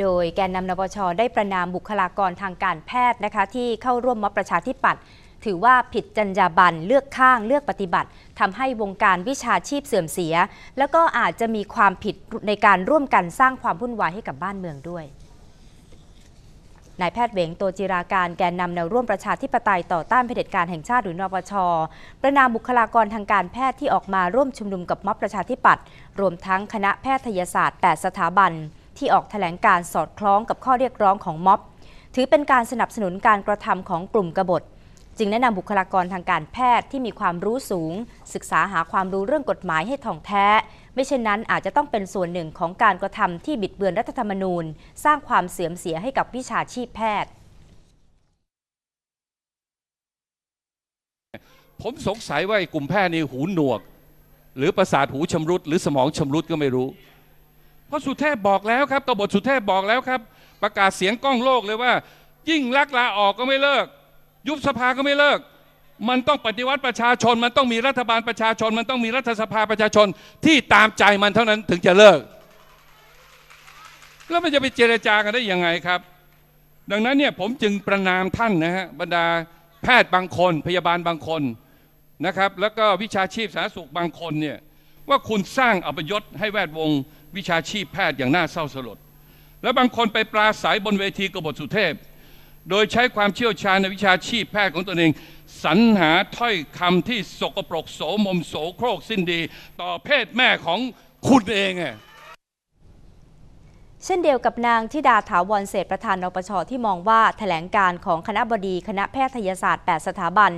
โดยแกนนำนปชได้ประนามบุคลากรทางการแพทย์นะคะที่เข้าร่วมม็อบประชาธิปัตย์ถือว่าผิดจรรยาบรรณเลือกข้างเลือกปฏิบัติทำให้วงการวิชาชีพเสื่อมเสีย แล้วก็อาจจะมีความผิดในการร่วมกันสร้างความวุ่นวายให้กับบ้านเมืองด้วยนายแพทย์เวงโตจิราการแกนนำแนวร่วมประชาธิปไตยต่อต้านเผด็จการแห่งชาติหรือนปช ประนามบุคลากรทางการแพทย์ที่ออกมาร่วมชุมนุมกับม็อบประชาธิปัตย์รวมทั้งคณะแพทยศาสตร์ 8 สถาบัน ที่ออกแถลงการสอดคล้องกับข้อเรียกร้องของม็อบ ถือเป็นการสนับสนุนการกระทำของกลุ่มกบฏ จึงแนะนำบุคลากรทางการแพทย์ที่มีความรู้สูง ศึกษาหาความรู้เรื่องกฎหมายให้ท่องแท้ ไม่เช่นนั้นอาจจะต้องเป็นส่วนหนึ่งของการกระทำที่บิดเบือนรัฐธรรมนูญ สร้างความเสื่อมเสียให้กับวิชาชีพแพทย์ผมสงสัยว่าไอ้กลุ่มแพทย์นี่หูหนวก หรือประสาทหูชำรุด หรือสมองชำรุดก็ไม่รู้ เพราะสุเทพบอกแล้วครับกบฏสุเทพบอกแล้วครับ ประกาศเสียงก้องโลกเลยว่า ยิ่งลักลาออกก็ไม่เลิก ยุบสภาก็ไม่เลิก มันต้องปฏิวัติประชาชน มันต้องมีรัฐบาลประชาชน มันต้องมีรัฐสภาประชาชนที่ตามใจมันเท่านั้นถึงจะเลิก แล้วมันจะไปเจรจากันได้ยังไงครับ ดังนั้นเนี่ยผมจึงประนามท่านนะฮะบรรดาแพทย์บางคนพยาบาลบางคนนะครับ แล้วก็วิชาชีพสาธารณสุขบางคนเนี่ยว่าคุณสร้างอัปยศให้แวดวง วิชาชีพแพทย์อย่างน่าเศร้าสลด และบางคนไปปราศัยบนเวทีกบฏสุเทพ โดยใช้ความเชี่ยวชาญในวิชาชีพแพทย์ของตนเอง สรรหาถ้อยคำที่สกปรกโสมมโสโครกสิ้นดี ต่อเพศแม่ของคุณเองอะเช่นเดียวกับนางธิดาถาวรเศษประธานนปชที่มองว่าแถลงการของคณะบดีคณะแพทยศาสตร์ 8 สถาบัน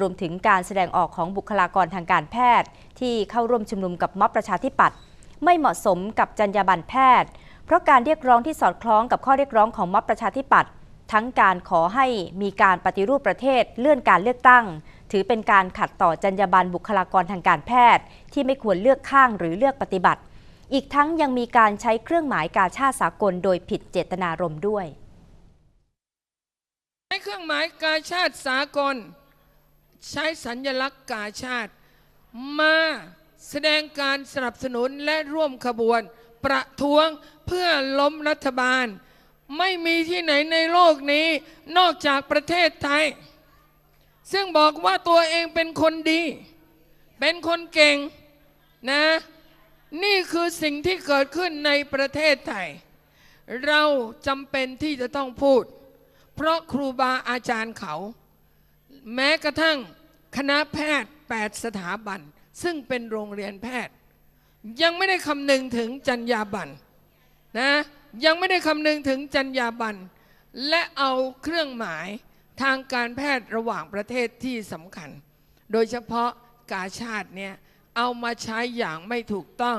รวมถึงการแสดงออกของบุคลากรทางการแพทย์ ที่เข้าร่วมชุมนุมกับม็อบประชาธิปัตย์ ไม่เหมาะสมกับจรรยาบรรณแพทย์ เพราะการเรียกร้องที่สอดคล้องกับข้อเรียกร้องของม็อบประชาธิปัตย์ทั้งการขอให้มีการปฏิรูปประเทศเลื่อนการเลือกตั้ง ถือเป็นการขัดต่อจรรยาบรรณบุคลากรทางการแพทย์ ที่ไม่ควรเลือกข้างหรือเลือกปฏิบัติ อีกทั้งยังมีการใช้เครื่องหมายกาชาติสากลโดยผิดเจตนารมณ์ด้วยใช้เครื่องหมายกาชาติสากล ใช้สัญญลักษณ์กาชาติมา แสดงการสนับสนุนและร่วมขบวน ประท้วงเพื่อล้มรัฐบาล ไม่มีที่ไหนในโลกนี้ นอกจากประเทศไทย ซึ่งบอกว่าตัวเองเป็นคนดี เป็นคนเก่งนะ นี่คือสิ่งที่เกิดขึ้นในประเทศไทย เราจำเป็นที่จะต้องพูด เพราะครูบาอาจารย์เขา แม้กระทั่งคณะแพทย์ 8 สถาบัน ซึ่งเป็นโรงเรียนแพทย์ ยังไม่ได้คำนึงถึงจรรยาบรรณนะยังไม่ได้คำนึงถึงจรรยาบรรณและเอาเครื่องหมายทางการแพทย์ระหว่างประเทศที่สำคัญ โดยเฉพาะกาชาติเนี่ยเอามาใช้อย่างไม่ถูกต้อง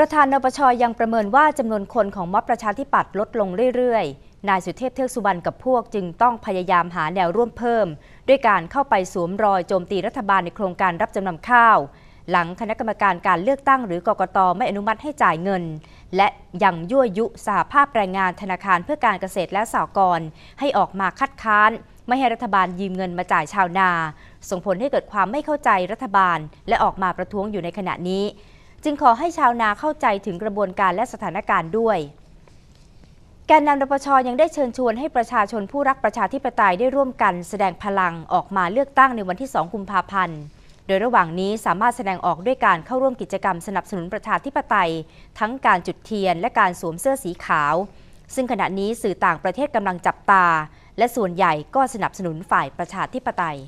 ประธานนปชยังประเมินว่าจำนวนคนของม็อบประชาธิปัตย์ลดลงเรื่อยๆ นายสุเทพเทือกสุบรรณกับพวกจึงต้องพยายามหาแนวร่วมเพิ่ม ด้วยการเข้าไปสวมรอยโจมตีรัฐบาลในโครงการรับจำนำข้าว หลังคณะกรรมการการเลือกตั้งหรือกกตไม่อนุมัติให้จ่ายเงิน และยังยั่วยุสหภาพแรงงานธนาคารเพื่อการเกษตรและสหกรณ์ให้ออกมาคัดค้านไม่ให้รัฐบาลยืมเงินมาจ่ายชาวนา ส่งผลให้เกิดความไม่เข้าใจรัฐบาล และออกมาประท้วงอยู่ในขณะนี้ จึงขอให้ชาวนาเข้าใจถึงกระบวนการและสถานการณ์ด้วยแกนนำนปชยังได้เชิญชวนให้ประชาชนผู้รักประชาธิปไตยได้ร่วมกันแสดงพลังออกมาเลือกตั้งในวันที่ 2 กุมภาพันธ์ โดยระหว่างนี้สามารถแสดงออกด้วยการเข้าร่วมกิจกรรมสนับสนุนประชาธิปไตย ทั้งการจุดเทียนและการสวมเสื้อสีขาว ซึ่งขณะนี้สื่อต่างประเทศกำลังจับตา และส่วนใหญ่ก็สนับสนุนฝ่ายประชาธิปไตย